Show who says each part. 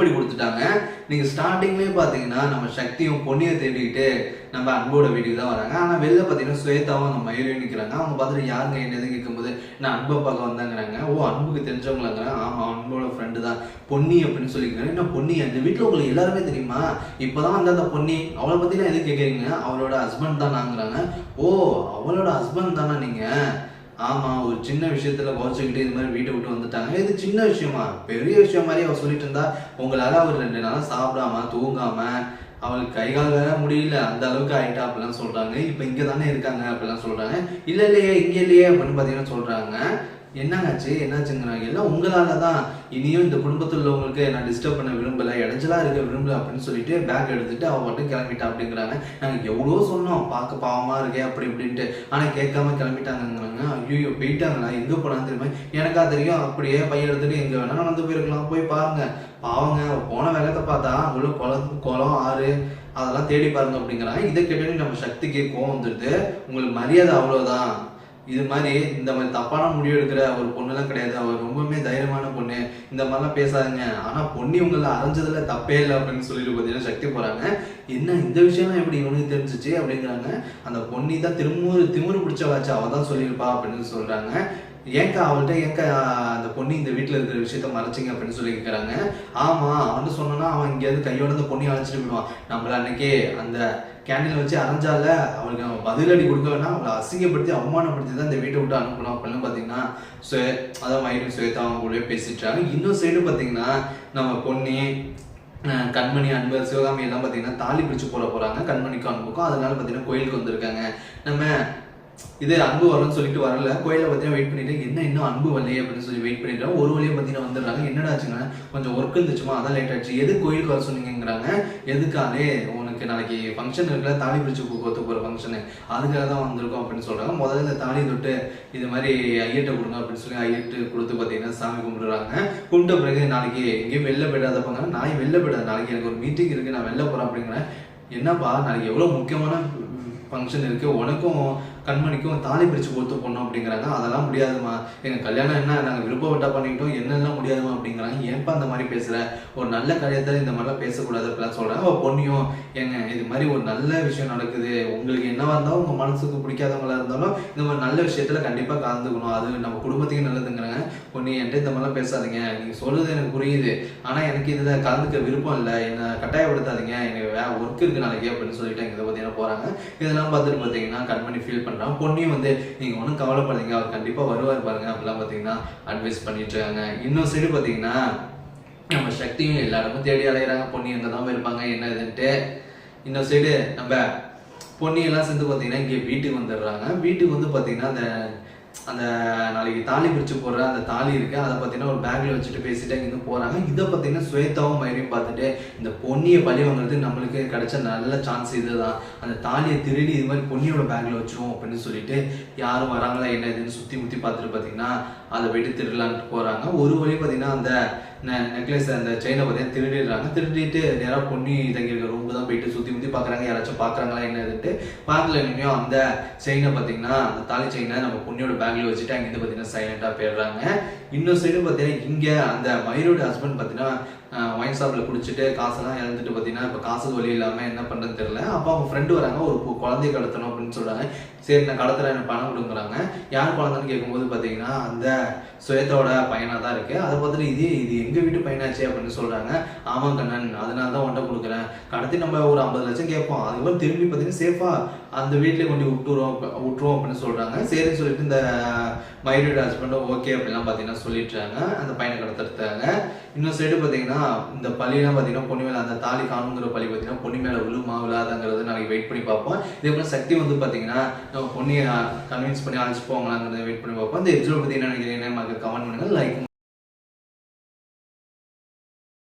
Speaker 1: பண்ணி கொடுத்துட்டாங்க. நீங்க ஸ்டார்டிங்லேயே பார்த்தீங்கன்னா நம்ம சக்தியும் பொன்னியை தேடிக்கிட்டு நம்ம அன்போட வீட்டுக்கு தான் வராங்க. ஆனால் வெளில பார்த்தீங்கன்னா ஸ்வேதாவும் அந்த மயிலையும் நிற்கிறாங்க அவங்க பார்த்துட்டு யாருங்க என்னது கேட்கும்போது நான் அன்பை பார்க்க வந்தாங்கிறாங்க. ஓ அன்புக்கு தெரிஞ்சவங்களாங்கிறாங்க. ஆமாம் அன்போட ஃப்ரெண்டு தான். பொன்னி அப்படின்னு சொல்லிக்கிறாங்க. என்ன பொன்னி? அந்த வீட்டில் உங்களுக்கு எல்லாருமே தெரியுமா? இப்போதான் வந்து அந்த பொன்னி. அவளை பற்றிலாம் எது கேட்குறீங்க அவளோட ஹஸ்பண்ட் தான் நாங்கிறாங்க ஓ அவளோட ஹஸ்பண்ட் தானா நீங்கள் ஆமாம் ஒரு சின்ன விஷயத்துல குறைச்சிக்கிட்டு இது மாதிரி வீட்டை விட்டு வந்துட்டாங்க. இது சின்ன விஷயமா பெரிய விஷயம் மாதிரி அவ சொல்லிட்டு இருந்தா உங்களால அவர் ரெண்டு நாளாக சாப்பிடாம தூங்காம அவளுக்கு கை கால் வேற முடியல அந்த அளவுக்கு ஆயிட்டா அப்படிலாம் சொல்றாங்க. இப்போ இங்க தானே இருக்காங்க அப்படிலாம் சொல்றாங்க. இல்ல இல்லையே இங்க இல்லையே அப்படின்னு பார்த்தீங்கன்னா சொல்றாங்க. என்னங்காச்சு என்னாச்சுங்கிறாங்க. எல்லாம் உங்களால தான் இனியும் இந்த குடும்பத்தில் உள்ளவங்களுக்கு நான் டிஸ்டர்ப் பண்ண விரும்பல. இடைஞ்சலா இருக்க விரும்பல அப்படின்னு சொல்லிட்டு பேக் எடுத்துட்டு அவ மட்டும் கிளம்பிட்டா அப்படிங்கிறாங்க. நாங்க எவ்வளோ சொன்னோம். பார்க்க பாவமா இருக்கே அப்படி இப்படின்ட்டு. ஆனா கேட்காம கிளம்பிட்டாங்கிறாங்க ஐயோ போயிட்டாங்களா? எங்க போனாலும் தெரியுமா? எனக்கா தெரியும். அப்படியே பையன் எடுத்துட்டு எங்க வேணாலும் நடந்து போயிருக்கலாம். போய் பாருங்க. பாவங்க போன வேகத்தை பார்த்தா அங்குள்ள குளம் குளம் ஆறு அதெல்லாம் தேடி பாருங்க அப்படிங்கிறாங்க. இதை கேட்டோன்னே நம்ம சக்திக்கு கோவம் வந்துடுது. உங்களுக்கு மரியாதை அவ்வளவுதான். இது மாதிரி இந்த மாதிரி தப்பான முடிவு எடுக்கிற ஒரு பொண்ணுலாம் கிடையாது. அவர் ரொம்பவுமே தைரியமான பொண்ணு. இந்த மாதிரிலாம் பேசாதுங்க. ஆனால் பொண்ணு உங்களை அரைஞ்சதுல தப்பே இல்லை அப்படின்னு சொல்லிட்டு பார்த்தீங்கன்னா சக்தி போகிறாங்க என்ன இந்த விஷயம்லாம் எப்படி இவனுக்கு தெரிஞ்சிச்சு அப்படிங்கிறாங்க. அந்த பொண்ணி தான் திரும்ப திமிரு பிடிச்சவாச்சு அவள் தான் சொல்லியிருப்பா அப்படின்னு சொல்கிறாங்க ஏன்க்கா அவள்கிட்ட ஏன்க்கா அந்த பொண்ணு இந்த வீட்டில் இருக்கிற விஷயத்த மறைச்சிங்க அப்படின்னு சொல்லி கேட்குறாங்க ஆமாம் அவன் சொன்னா அவன் இங்கேயாவது கையோட அந்த பொண்ணி அழைச்சிட்டு போயிடுவான். நம்மள அன்னைக்கே அந்த கேண்டீன் வச்சு அரைஞ்சால அவளுக்கு நம்ம பதிலடி கொடுக்க வேணா அவளை அசிங்கப்படுத்தி அவமானப்படுத்தி தான் இந்த வீட்டை விட்டு அனுப்பணும் அப்படின்னு பார்த்தீங்கன்னா சுவே அதான் மயிலும் சுயத்தா அவங்க கூடவே பேசிட்டாங்க. இன்னும் சைடு பார்த்தீங்கன்னா நம்ம பொண்ணு கண்மணி அன்பர் சிவகாமி எல்லாம் பார்த்தீங்கன்னா தாலி பிடிச்சு போட போகிறாங்க கண்மணிக்கும் அன்புக்கும். அதனால பார்த்தீங்கன்னா கோயிலுக்கு வந்திருக்காங்க. நம்ம இது அன்பு வரும்னு சொல்லிட்டு வரல. கோயிலில் பார்த்தீங்கன்னா வெயிட் பண்ணிட்டு என்ன இன்னும் அன்பு வரலையே? அப்படின்னு சொல்லி வெயிட் பண்ணிட்டு ஒரு வழியாக பார்த்தீங்கன்னா வந்துடுறாங்க. என்னடா ஆச்சுங்க? கொஞ்சம் ஒர்க் இருந்துச்சுமா? அதான் லேட் ஆச்சு. எது கோயிலுக்கு வர சொன்னீங்கிறாங்க எதுக்காலே உனக்கு நாளைக்கு ஃபங்க்ஷன் இருக்குல்ல? தாலி பிரிச்சு கோத்து போகிற ஃபங்க்ஷனு அதுக்காக தான் வந்திருக்கோம் அப்படின்னு சொல்கிறாங்க முதல்ல இந்த தாலி தொட்டு இது மாதிரி ஐயட்டை கொடுங்க அப்படின்னு சொல்லி ஐயட்டு கொடுத்து பார்த்தீங்கன்னா சாமி கும்பிடுறாங்க. கும்பிட்ட பிறகு நாளைக்கு எங்கேயும் வெளில போயிடாதப்பாங்க நாளைக்கு வெளில போயிடாது நாளைக்கு எனக்கு ஒரு மீட்டிங் இருக்குது நான் வெளில போகிறேன் அப்படிங்கிறேன் என்னப்பா? நாளைக்கு எவ்வளோ முக்கியமான ஃபங்க்ஷன் இருக்குது உனக்கும் கண்மணிக்கும் தாலி பிரித்து கொடுத்து போடணும் அப்படிங்கிறாங்க அதெல்லாம் முடியாதுமா எங்கள் கல்யாணம் என்ன? நாங்கள் விருப்பப்பட்டா பண்ணிக்கிட்டோம் என்னெல்லாம் முடியாதுமா அப்படிங்கிறாங்க. ஏன்ப்பா அந்த மாதிரி பேசுகிற ஒரு நல்ல கல்யாணத்தில் இந்த மாதிரிலாம் பேசக்கூடாது அப்படிலாம் சொல்கிறேன் அவள் பொண்ணியும் ஏங்க இது மாதிரி ஒரு நல்ல விஷயம் நடக்குது. உங்களுக்கு என்னவா இருந்தாலும் உங்கள் மனசுக்கு பிடிக்காதவங்களா இருந்தாலும் இந்த மாதிரி நல்ல விஷயத்தில் கண்டிப்பாக கலந்துக்கணும். அது நம்ம குடும்பத்துக்கு நல்லதுங்கிறாங்க. பொண்ணு என்கிட்ட இந்த மாதிரிலாம் பேசாதீங்க. நீங்க சொல்றது எனக்கு புரியுது. ஆனா எனக்கு இதுல கலந்துக்க விருப்பம் இல்லை. என்ன கட்டாயப்படுத்தாதீங்க. எனக்கு வே ஒர்க் இருக்கு நாளைக்கு அப்படின்னு சொல்லிட்டு இதை பார்த்தீங்கன்னா போறாங்க. இதெல்லாம் பார்த்துட்டு பார்த்தீங்கன்னா பண்ணி ஃபீல் பண்றான். பொண்ணையும் வந்து நீங்க ஒன்றும் கவலைப்படாதீங்க. அவர் கண்டிப்பா வருவார் பாருங்க. அப்படிலாம் பார்த்தீங்கன்னா அட்வைஸ் பண்ணிட்டு இருக்காங்க. இன்னும் சைடு பார்த்தீங்கன்னா நம்ம சக்தியும் எல்லா இடமும் தேடி அலையிறாங்க. பொண்ணு எங்க தான் இருப்பாங்க என்ன இதுன்ட்டு. இன்னொரு சைடு நம்ம பொன்னியெல்லாம் சேர்ந்து பார்த்தீங்கன்னா இங்கே வீட்டுக்கு வந்துடுறாங்க. வீட்டுக்கு வந்து பார்த்தீங்கன்னா அந்த அந்த நாளைக்கு தாலி பிரிச்சு போடுற அந்த தாலி இருக்கு அதை பார்த்தீங்கன்னா ஒரு பேக்ல வச்சுட்டு பேசிட்டு இங்கேருந்து போறாங்க. இதை பார்த்தீங்கன்னா ஸ்வேதாவும் மயிரையும் பார்த்துட்டு இந்த பொன்னியை பழி வாங்குறது நம்மளுக்கு கிடைச்ச நல்ல சான்ஸ் இதுதான். அந்த தாலியை திருடி இது மாதிரி பொன்னியோட பேக்ல வச்சிருவோம் அப்படின்னு சொல்லிட்டு யாரும் வராங்களா என்ன இதுன்னு சுத்தி முத்தி பார்த்துட்டு பார்த்தீங்கன்னா அதை வெட்டி திருடலான்ட்டு போறாங்க. ஒரு வழி பார்த்தீங்கன்னா அந்த நெக்லஸ் அந்த செயினை பார்த்தீங்கன்னா திருடிடுறாங்க. திருடிட்டு நேராக பொண்ணி தங்கி இருக்க ரூம் தான் போயிட்டு சுற்றி முற்றி பார்க்குறாங்க யாராச்சும் பார்க்குறாங்களா என்னதுன்ட்டு பார்க்கல. இனிமேல் அந்த செயினை பார்த்தீங்கன்னா அந்த தாலி செயினை நம்ம பொண்ணியோட பேக்ல வச்சுட்டு அங்கேருந்து பார்த்தீங்கன்னா சைலண்டாக போயிடுறாங்க. இன்னொரு சைடு பார்த்தீங்கன்னா இங்கே அந்த மயிரோட ஹஸ்பண்ட் பார்த்தீங்கன்னா ஒயின் ஷாப்பில் குடிச்சிட்டு காசெல்லாம் இழந்துட்டு பார்த்தீங்கன்னா இப்போ காசு வழி இல்லாமல் என்ன பண்ணுறதுன்னு தெரியல. அப்போ அவங்க ஃப்ரெண்டு வராங்க. ஒரு குழந்தைய கடத்தணும் அப்படின்னு சொல்கிறாங்க சரி நான் கடத்துறேன். எனக்கு பணம் கொடுக்குறாங்க யார் குழந்தைன்னு கேட்கும்போது பார்த்தீங்கன்னா அந்த சுயத்தோட பையனாக தான் இருக்குது அதை பார்த்துட்டு இது இது எங்கள் வீட்டு பையனாச்சே அப்படின்னு சொல்கிறாங்க ஆமாம் கண்ணன் அதனால தான் உன்ட்ட கொடுக்குறேன். கடத்தி நம்ம ஒரு ஐம்பது லட்சம் கேட்போம். அதுக்கப்புறம் திரும்பி பார்த்தீங்கன்னா சேஃபாக அந்த வீட்டிலே கொண்டு விட்டுருவோம் விட்டுருவோம் அப்படின்னு சொல்கிறாங்க சரின்னு சொல்லிட்டு இந்த மைரோட ஹஸ்பண்டும் ஓகே அப்படிலாம் பார்த்தீங்கன்னா சொல்லிட்டுறாங்க. அந்த பையனை கடத்துறதுக்காங்க இன்னும் சைடு பார்த்தீங்கன்னா இந்த பள்ளியெல்லாம் பார்த்தீங்கன்னா பொண்ணு மேலே அந்த தாலி காணுங்கிற பள்ளி பார்த்தீங்கன்னா பொண்ணு மேலே விழுமா விழாதாங்கிறது நாளைக்கு வெயிட் பண்ணி பார்ப்போம். இதே போல சக்தி வந்து பார்த்தீங்கன்னா நம்ம பொண்ணியை கன்வின்ஸ் பண்ணி அழைச்சிட்டு போவாங்களாங்கிறத வெயிட் பண்ணி பார்ப்போம். இந்த எபிசோட் பற்றி என்ன நினைக்கிறீங்க கமெண்ட் பண்ணுங்கள் லைக்